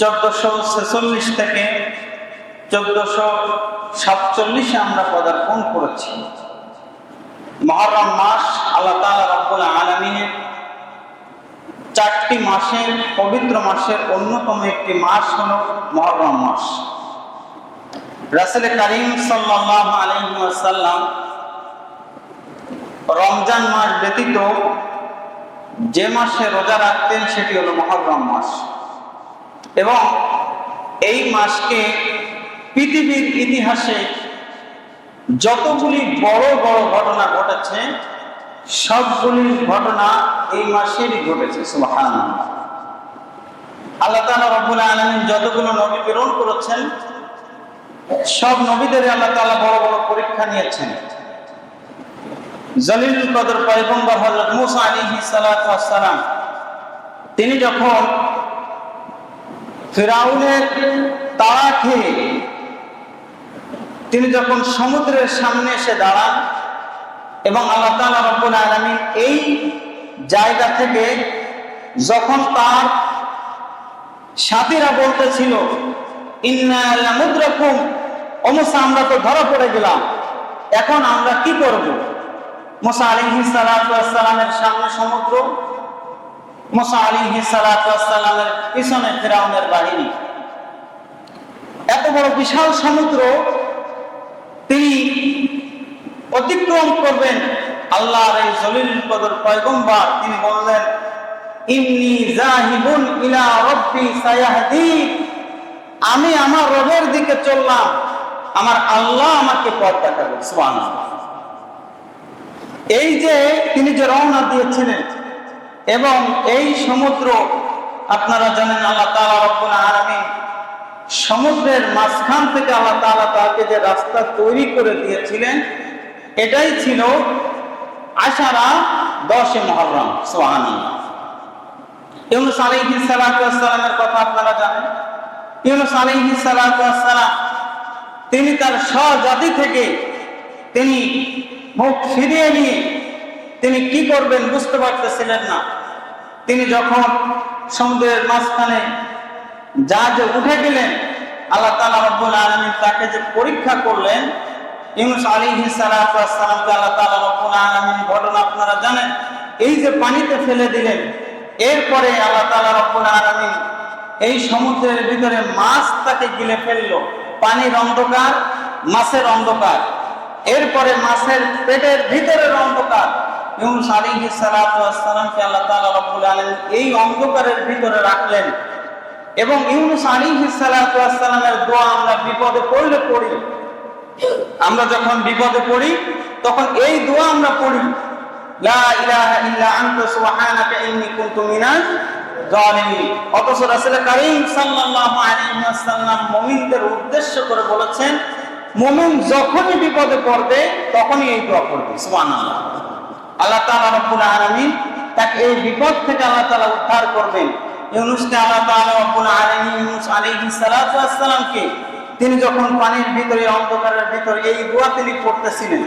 চোদ্দশো ছেচল্লিশ থেকে চোদ্দশো সাতচল্লিশে আমরা পদার্পণ করেছি। মহরম মাস আল্লাহ তালা রব্বুল আলমিনের চারটি মাসের পবিত্র মাসের অন্যতম একটি মাস হল মহরম মাস। রাসেল করিম সাল্লাহ আলহিমাসাল্লাম রমজান মাস ব্যতীত যে মাসে রোজা রাখতেন সেটি হলো মহরম মাস। এবং এই মাসকে পৃথিবীর ইতিহাসে যতগুলি বড় বড় ঘটনা ঘটেছে সবগুলি ঘটনা এই মাসেরই ঘটেছে সুবাহান আল্লাহ তালা রব্বুল আলমিন যতগুলো নবী প্রেরণ করেছেন, সব নবীদের আল্লাহ তালা বড় বড় পরীক্ষা নিয়েছেন। জলিল কদর পয়গম্বর হজরত মুসা আলী সালাম, তিনি যখন ফেরাউনের তাড়া খেয়ে তিনি যখন সমুদ্রের সামনে এসে দাঁড়ান এবং আল্লাহ তালা রব্বুল আলমিন এই জায়গা থেকে যখন তার সাথীরা বলতেছিল আমরা তো ধরা পড়ে গেলাম, এখন আমরা কি করব? মোসা আলিহি সালামের সামনে সমুদ্র মোসা আলিহি সালামের পিছনে ফেরাউনের এত বড় বিশাল সমুদ্র, তিনি অতিক্রম করবেন আল্লাহর এই জলিল কদর পয়গম্বর। তিনি বললেন ইমনি জাহিবুন ইলা রব্বি সায়াহদি। আমি আমার রবের দিকে চললাম। আমার আল্লাহ আমাকে পথ দেখাবে সুবহানাল্লাহ। এই যে তিনি যে রওনা দিয়েছিলেন এবং এই সমুদ্র, আপনারা জানেন আল্লাহ তাআলা রব্বুল আলামিন সমুদ্রের মাঝখান থেকে আল্লাহ তাআলা তাকে যে রাস্তা তৈরি করে দিয়েছিলেন, এটাই ছিল আশারা দশে মহরম, সুবহানাল্লাহ। ইউনুস আলাইহিস সালাতু ওয়াসসালামের কথা আপনারা জানেন। ইউনুস আলাইহিস সালাতু ওয়াসসালাম, তিনি তার স্বজাতি থেকে তিনি মুখ ফিরিয়ে নিয়ে তিনি কি করবেন বুঝতে পারতেছিলেন না। তিনি যখন সমুদ্রের মাঝখানে জাহাজে উঠে গেলেন, আল্লাহ তালা রব্বুল আলমী তাকে যে পরীক্ষা করলেন, ইউনুস আলী সালামকে আল্লাহ তালা রব্বুল আলমীর ঘটনা আপনারা জানেন, এই যে পানিতে ফেলে দিলেন, এরপরে আল্লাহ তালা রব্বুল আলমী এই সমুদ্রের ভিতরে মাছ তাকে গিলে ফেলল। পানির অন্ধকার, মাছের অন্ধকার। এরপরে মাছের পেটের ভিতরের অন্ধকার। ইউনুস আলাইহিস সালাতু ওয়াসসালামকে আল্লাহ তাআলা রব্বুল আলামিন এই অন্ধকারের ভিতরে রাখলেন। এবং ইউনুস আলাইহিস সালাতু ওয়াসসালামের দোয়া আমরা বিপদে পড়লে পড়ি। আমরা যখন বিপদে পড়ি, তখন এই দোয়া আমরা পড়ি। লা ইলাহা ইল্লা আনতা সুবহানাকা ইন্নী কুনতু মিনাজ জালিমিন অথচ রাসূল কারীম সাল্লাল্লাহু আলাইহি ওয়াসাল্লাম মুমিনদের উদ্দেশ্য করে বলেছেন, মুমিন যখনই বিপদে পড়বে, তখনই এই দোয়া পড়বে। সুবহানাল্লাহ। আল্লাহ তাআলা রব্বুল আলামিন তাকে এই বিপদ থেকে আল্লাহ তাআলা উদ্ধার করবেন। ইউনুসকে আল্লাহ তাআলা রব্বুল আলামিন ইউনুস আলাইহিস সালাতু ওয়াসসালামকে তিনি যখন পানির ভিতরে, অন্ধকারের ভিতরে এই দোয়া তিনি পড়তেছিলেন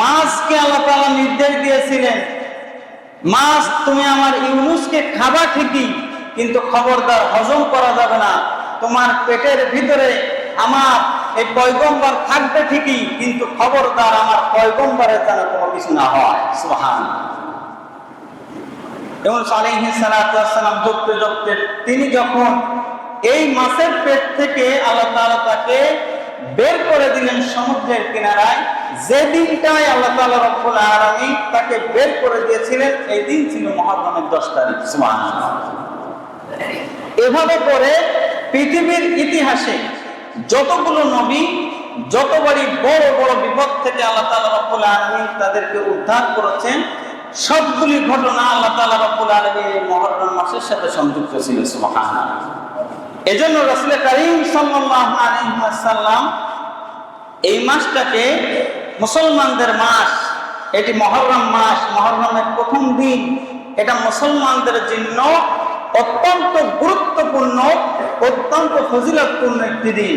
মাছকে আল্লাহ তাআলা নির্দেশ দিয়েছিলেন, মাছ, তুমি আমার ইউনুসকে খাবা ঠিকই, কিন্তু খবরদার হজম করা যাবে না। তোমার পেটের ভিতরে আমার এই পয়গম্বর থাকবে ঠিকই, কিন্তু খবরদার আমার পয়গম্বরের যেন কোনো কিছু না হয়। সুহান এবং সালাম জপতে জপতে তিনি যখন এই মাছের পেট থেকে আল্লাহ তাআলা তাকে বের করে দিলেন সমুদ্রের কিনারায় যে দিনটাই আল্লাহ তাআলা রব্বুল আলামিন তাকে বের করে দিয়েছিলেন, এই দিন ছিল মহররমের 10 তারিখ। সুবহানাল্লাহ। এভাবে করে পৃথিবীর ইতিহাসে যতগুলো নবী, যতবারই বড় বড় বিপদ থেকে আল্লাহ তাআলা রব্বুল আলামিন তাদেরকে উদ্ধার করেছেন, সবগুলি ঘটনা আল্লাহ তাআলা রব্বুল আলামিন এই মুহররম মাসের সাথে সংযুক্ত ছিল, সুবহানাল্লাহ। এজন্য রাসূল করিম সাল্লাল্লাহু আলাইহি ওয়াসাল্লাম এই মাসটাকে মুসলমানদের মাস, এটি মহরম মাস, মহরমের প্রথম দিন, এটা মুসলমানদের জন্য অত্যন্ত গুরুত্বপূর্ণ, অত্যন্ত ফজিলতপূর্ণ একটি দিন।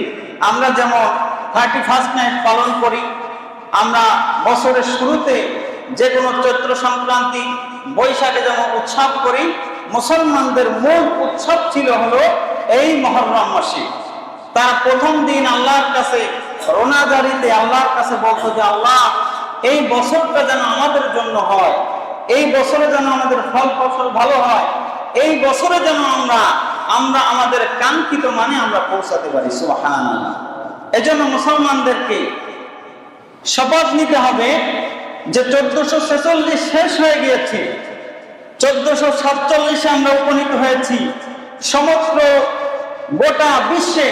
আমরা যেমন থার্টি ফার্স্ট নাইট পালন করি, আমরা বছরের শুরুতে যে কোনো চৈত্র সংক্রান্তি, বৈশাখে যেমন উৎসব করি, মুসলমানদের মূল উৎসব ছিল হলো এই মহরম মাসে। তার প্রথম দিন আল্লাহর কাছে, রোনাজারিতে আল্লাহর কাছে বলতো যে, আল্লাহ, এই বছরটা যেন আমাদের জন্য হয়, এই বছরে যেন আমাদের ফল ফসল ভালো হয়। এই বছরে যেন আমরা আমরা আমাদের কাঙ্ক্ষিত মানে আমরা পৌঁছাতে পারি, সুবহানাল্লাহ। এজন্য মুসলমানদেরকে শপথ নিতে হবে যে চোদ্দশো ছেচল্লিশ শেষ হয়ে গিয়েছে। চোদ্দশো সাতচল্লিশে আমরা উপনীত হয়েছি। সমগ্র গোটা বিশ্বে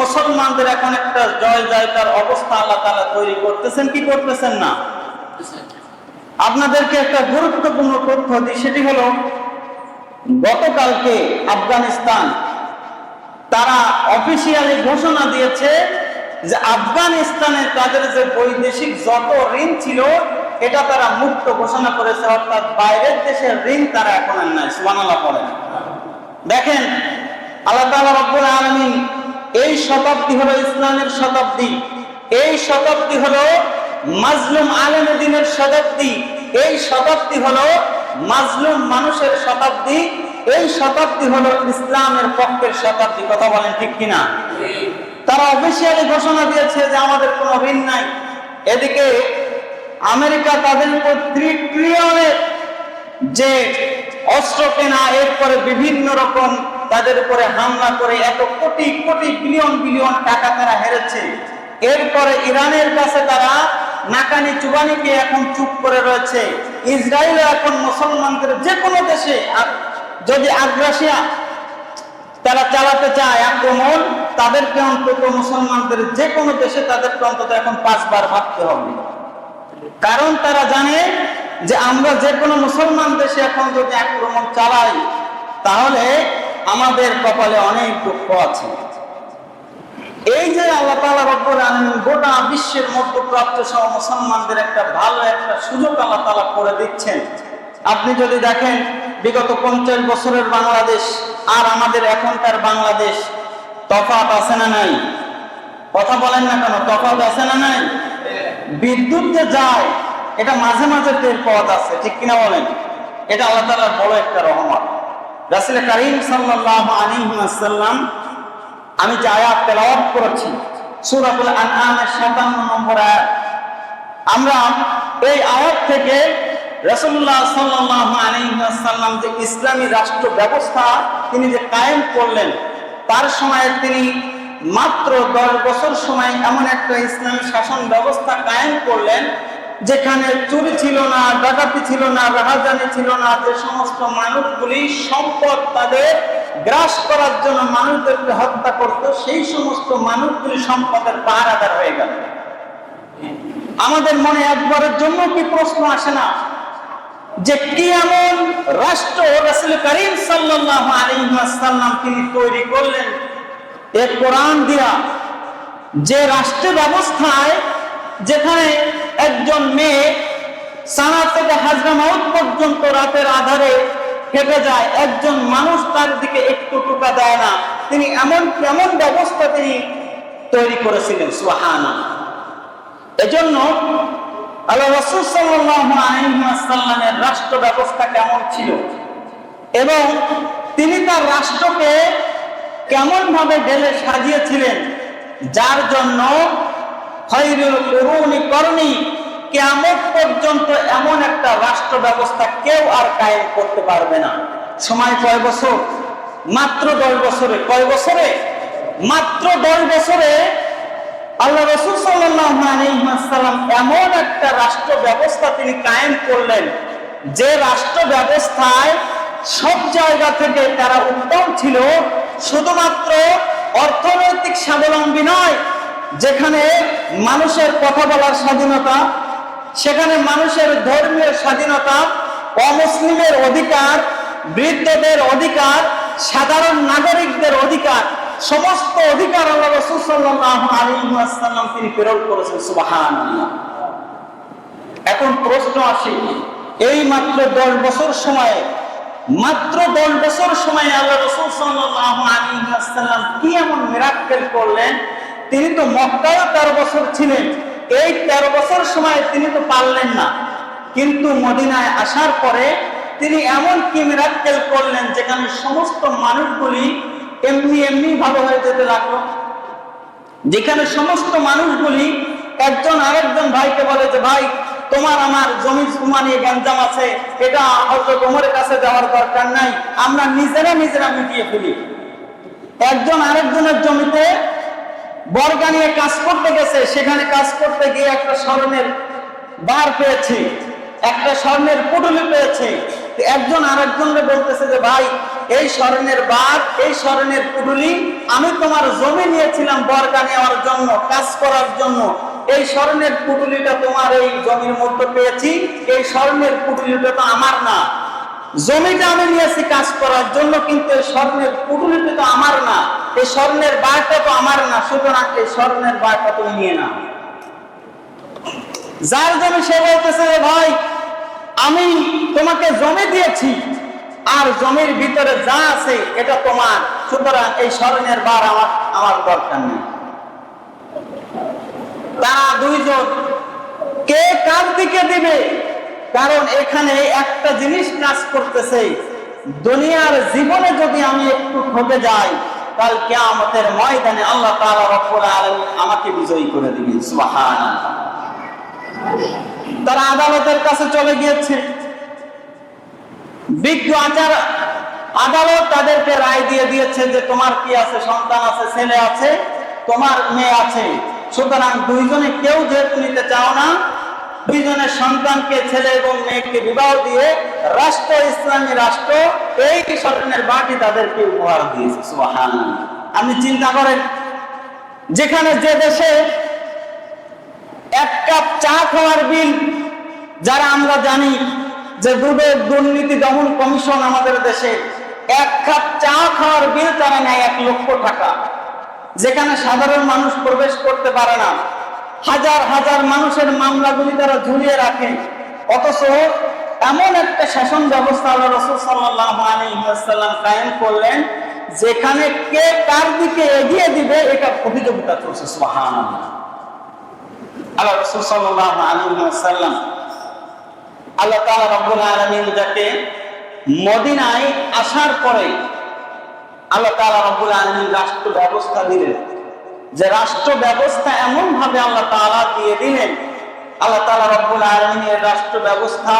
মুসলমানদের এখন একটা জয় জয়কার অবস্থা আল্লাহ তালা তৈরি করতেছেন, কি করতেছেন না? আপনাদেরকে একটা গুরুত্বপূর্ণ তথ্য দিই, সেটি হলো গতকালকে আফগানিস্তান তারা অফিসিয়ালি ঘোষণা দিয়েছে যে আফগানিস্তানে তাদের যে বৈদেশিক যত ঋণ ছিল, এটা তারা মুক্ত ঘোষণা করেছে, অর্থাৎ বাইরের দেশের ঋণ তারা এখন আর নাই, সুবহানাল্লাহ পড়েন দেখেন, আল্লাহ তাআলা রব্বুল আলামিন এই শতাব্দী হলো ইসলামের শতাব্দী, এই শতাব্দী হলো মাজলুম আলেমে দিনের শতাব্দী, এই শতাব্দী হলো মাজলুম মানুষের শতাব্দী, এই শতাব্দী হলো ইসলামের পক্ষের শতাব্দী, কথা বলেন ঠিক কিনা? তারা অফিসিয়ালি ঘোষণা দিয়েছে যে আমাদের কোনো ঋণ নাই। এদিকে আমেরিকা তাদের উপর ট্রিলিয়নের যে অস্ত্র কেনা, এরপরে বিভিন্ন রকম তাদের উপরে হামলা করে এত কোটি কোটি, বিলিয়ন বিলিয়ন টাকা তারা হেরেছে। এরপরে ইরানের কাছে তারা নাকানি চুবানিকে এখন চুপ করে রয়েছে। ইসরায়েল এখন মুসলমানদের যে কোনো দেশে যদি আগ্রাসিয়া তারা চালাতে চায় আক্রমণ, তাদেরকে অন্তত মুসলমানদের যে কোনো দেশে তাদেরকে অন্তত এখন পাঁচবার ভাবতে হবে। কারণ তারা জানে যে আমরা যে কোনো মুসলমান দেশে এখন যদি আক্রমণ চালাই, তাহলে আমাদের কপালে অনেক দুঃখ আছে এই যে আল্লাহ তাআলা রব্বুল গোটা বিশ্বের মধ্যপ্রাচ্য সহ মুসলমানদের একটা ভালো একটা সুযোগ আল্লাহ তাআলা করে দিচ্ছেন। আপনি যদি দেখেন, বিগত পঞ্চাশ বছরের বাংলাদেশ আর আমাদের এখনকার বাংলাদেশ, তফাৎ আছে না নাই? কথা বলেন না কেন, তফাৎ আছে না নাই? বিদ্যুৎ যে যায়, এটা মাঝে মাঝে টের পাওয়া আছে ঠিক কিনা বলেন? এটা আল্লাহ তাআলার বড় একটা রহমত। রাসূল করিম সাল্লাল্লাহু আলাইহি ওয়াসাল্লাম, আমি যে আয়াত তেলাওয়াত করেছি সূরাতুল আনআমের 57 নম্বর আয়াত। আমরা এই আয়াত থেকে রাসূলুল্লাহ সাল্লাল্লাহু আলাইহি ওয়াসাল্লাম যে ইসলামী রাষ্ট্র ব্যবস্থা তিনি যে কায়েম করলেন, তার সময়ে তিনি মাত্র দশ বছর সময় এমন একটা ইসলামী শাসন ব্যবস্থা কায়েম করলেন, যেখানে চুরি ছিল না, ডাকাতি ছিল না, রাহাজানি ছিল না, যে সমস্ত মানুষগুলি সম্পদ তাদের গ্রাস করার জন্য মানুষদেরকে হত্যা করত, সেই সমস্ত মানুষগুলি সম্পদের পাহারাদার হয়ে গেল। আমাদের মনে একবারের জন্য কি প্রশ্ন আসে না? যে কি এমন রাষ্ট্র রাসূল করিম সাল্লাল্লাহু আলাইহি ওয়াসাল্লাম তিনি তৈরি করলেন? এ কোরআন দিয়া যে রাষ্ট্র ব্যবস্থায় যেখানে একজন মেয়ে সানা থেকে হাজরা মাউত পর্যন্ত রাতের আধারে হেঁটে যায়, একজন মানুষ তার দিকে একটু টুকা দেয় না। তিনি এমন কেমন ব্যবস্থা তিনি তৈরি করেছিলেন সুহানা এজন্য আল্লাহ রসুল রাষ্ট্র ব্যবস্থা কেমন ছিল? এবং তিনি তার রাষ্ট্রকে কেমন ভাবে ঢেলে সাজিয়েছিলেন? যার জন্য খৈরুল করুনি করণী কেমন পর্যন্ত এমন একটা রাষ্ট্র ব্যবস্থা কেউ আর কায়েম করতে পারবে না। সময় কয় বছর? মাত্র দশ বছরে। কয় বছরে? মাত্র দশ বছরে আল্লাহ রসুল সাল্লাম এমন একটা রাষ্ট্র ব্যবস্থা তিনি কায়েম করলেন, যে রাষ্ট্র ব্যবস্থায় সব জায়গা থেকে তারা উত্তম ছিল, শুধুমাত্র অর্থনৈতিক স্বাবলম্বী নয়, যেখানে মানুষের কথা বলার স্বাধীনতা সেখানে মানুষের ধর্মীয় স্বাধীনতা, অমুসলিমের অধিকার, বৃদ্ধদের অধিকার, সাধারণ নাগরিকদের অধিকার, সমস্ত অধিকার আল্লাহ রসুল সাল্লাল্লাহু আলাইহি তিনি প্রেরণ করেছেন, সুবহানাল্লাহ। এখন প্রশ্ন আসে, এই মাত্র দশ বছর সময়ে, মাত্র দশ বছর সময়ে আল্লাহ রসুল সাল্লাল্লাহু আলাইহি ওয়াসাল্লাম কি এমন মিরাক্কেল করলেন? তিনি তো মক্কায় তেরো বছর ছিলেন। এই তেরো বছর সময় তিনি তো পারলেন না। কিন্তু মদিনায় আসার পরে তিনি এমন কি মিরাক্কেল করলেন যেখানে সমস্ত মানুষগুলি এমনি এমনি ভালো হয়ে যেতে লাগল। যেখানে সমস্ত মানুষগুলি একজন আরেকজন ভাইকে বলে যে, ভাই, তোমার আমার জমি জমা নিয়ে গ্যাঞ্জাম আছে, এটা হয়তো তোমার কাছে যাওয়ার দরকার নাই, আমরা নিজেরা নিজেরা মিটিয়ে ফেলি। একজন আরেকজনের জমিতে বর্গা নিয়ে কাজ করতে গেছে, সেখানে কাজ করতে গিয়ে একটা স্মরণের বার পেয়েছে, একটা স্বর্ণের পুটুলি পেয়েছে। একজন আরেকজনকে বলতেছে যে, ভাই, এই স্মরণের বার এই স্মরণের পুটুলি আমি তোমার জমি নিয়েছিলাম বর্গা নেওয়ার জন্য, কাজ করার জন্য। এই স্মরণের পুটুলিটা তোমার এই জমির মধ্যে পেয়েছি, এই স্বর্ণের পুটুলিটা তো আমার না। জমিটা আমি নিয়েছি কাজ করার জন্য, কিন্তু এই স্বর্ণের পুটুলিটা তো আমার না। এই স্বর্ণের বারটা তো আমার না, সুতরাং এই স্বর্ণের বারটা তুমি নিয়ে নাও। যার জমি সে বলতেছে ভাই, আমি তোমাকে জমি দিয়েছি, আর জমির ভিতরে যা আছে এটা তোমার, সুতরাং এই স্মরণের বার আমার আমার দরকার নেই। তারা দুইজন, কে কার দিকে দিবে? কারণ এখানে একটা জিনিস কাজ করতেছে, দুনিয়ার জীবনে যদি আমি একটু ঠকে যাই কাল কেয়ামতের ময়দানে আল্লাহ তাআলা রব্বুল আলামিন আমাকে বিজয়ী করে দিবেন তারা আদালতের কাছে চলে গিয়েছে। বিজ্ঞ আচার আদালত তাদেরকে রায় দিয়ে দিয়েছে যে তোমার কি আছে, সন্তান আছে, ছেলে আছে, তোমার মেয়ে আছে। সুতরাং দুইজনে কেউ যেহেতু নিতে চাও না। দুইজনের সন্তানকে, ছেলে এবং মেয়েকে বিবাহ দিয়ে রাষ্ট্র, ইসলামী রাষ্ট্র, এই স্বর্ণের বাটি তাদেরকে উপহার দিয়েছে। সুবহানাল্লাহ। আপনি চিন্তা করেন, যেখানে যে দেশে এক কাপ চা খাওয়ার বিল, যারা আমরা জানি যে দুধের দুর্নীতি দমন কমিশন আমাদের দেশে, এক কাপ চা খাওয়ার বিল তারা নেয় এক লক্ষ টাকা, যেখানে সাধারণ মানুষ প্রবেশ করতে পারে না। হাজার হাজার মানুষের মামলাগুলি তারা ঝুলিয়ে রাখে। অথচ এমন একটা শাসন ব্যবস্থা আল্লাহ রসুল সাল্লাহ কায়েম করলেন, যেখানে কে কার দিকে এগিয়ে দিবে, এটা প্রতিযোগিতা চলছে সুহান আল্লাহ রসুল সাল্লাহ আলহিহাসাল্লাম আল্লাহ তালা রব্বুল আলমিন যাকে মদিনায় আসার পরে আল্লাহ তালা রব্বুল আলমিন রাষ্ট্র ব্যবস্থা দিলেন। যে রাষ্ট্র ব্যবস্থা এমন ভাবে আল্লাহ তালা দিয়ে দিলেন, আল্লাহ তালা রব্বুল আলমিনের রাষ্ট্র ব্যবস্থা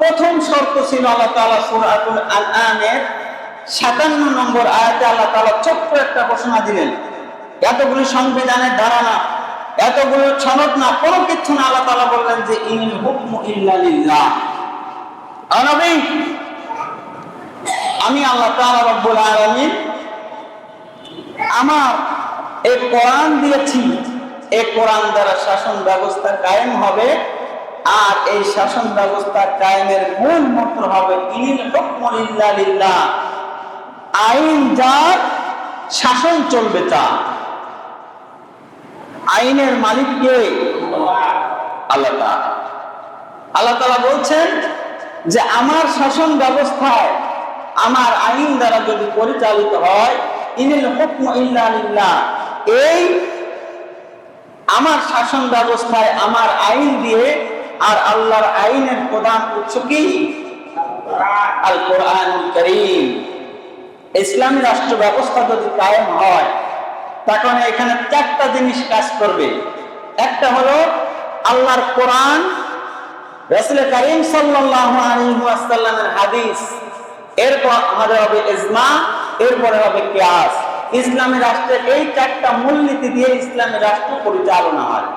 প্রথম শর্ত ছিল আল্লাহ তালা সুরাতুল আনআমের সাতান্ন নম্বর আয়াতে আল্লাহ তালা ছোট্ট একটা ঘোষণা দিলেন, এতগুলি সংবিধানের ধারণা, এতগুলো সনদ না, কোনো কিছু না, আল্লাহ তালা বললেন যে ইনিল হুকমু ইল্লা লিল্লাহ। আমি আল্লাহ তাআলা রব্বুল আলামিন আমার এই কোরআন দিয়েছি। এই কোরআন দ্বারা শাসন ব্যবস্থা কায়েম হবে আর এই শাসন ব্যবস্থা কায়েমের মূল মন্ত্র হবে আইন যার, শাসন চলবে তা আইনের মালিক কে? আল্লাহ আল্লাহ তাআলা বলছেন যে আমার শাসন ব্যবস্থায় আমার আইন দ্বারা যদি পরিচালিত হয়, ইনিল হুকম ইল্লা এই আমার শাসন ব্যবস্থায়, আমার আইন দিয়ে আর আল্লাহর আইনের প্রধান উৎস কি? ইসলামী রাষ্ট্র ব্যবস্থা যদি কায়েম হয় তখন এখানে চারটা জিনিস কাজ করবে। একটা হলো আল্লাহর কোরআন, রসুল করিম সাল্লামের হাদিস, এরপর আমাদের হবে ইজমা, এরপরে হবে কিয়াস। ইসলামী রাষ্ট্রের এই চারটা মূলনীতি দিয়ে ইসলামী রাষ্ট্র পরিচালনা হয়।